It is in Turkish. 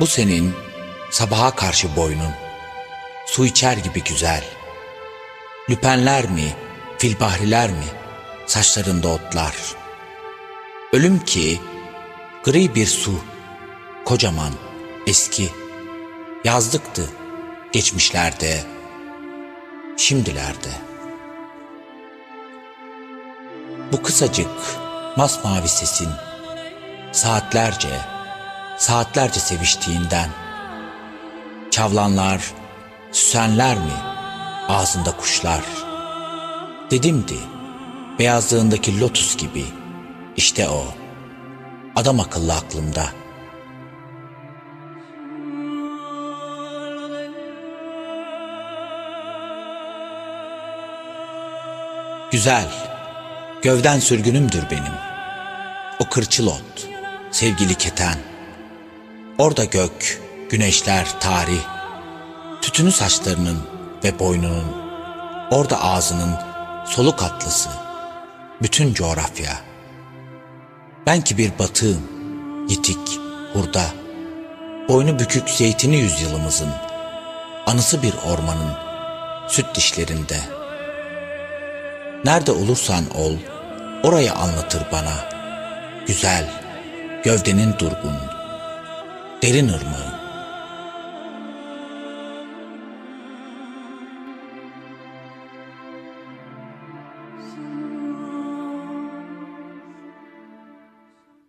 Bu senin sabaha karşı boynun, su içer gibi güzel. Lüpenler mi, filbahriler mi, saçlarında otlar. Ölüm ki, gri bir su, kocaman, eski, yazlıktı geçmişlerde, şimdilerde. Bu kısacık, masmavi sesin, saatlerce, saatlerce seviştiğinden, çavlanlar, süsenler mi, ağzında kuşlar. Dedimdi, beyazlığındaki lotus gibi, işte o, adam akıllı aklımda. Güzel, gövden sürgünümdür benim. O kırçıl ot, sevgili keten. Orada gök, güneşler, tarih. Tütünü saçlarının ve boynunun. Orada ağzının soluk atlısı. Bütün coğrafya. Ben ki bir batığım, yitik, hurda. Boynu bükük zeytini yüzyılımızın. Anısı bir ormanın, süt dişlerinde. Nerede olursan ol, orayı anlatır bana. Güzel, gövdenin durgun, Erin normal. Thank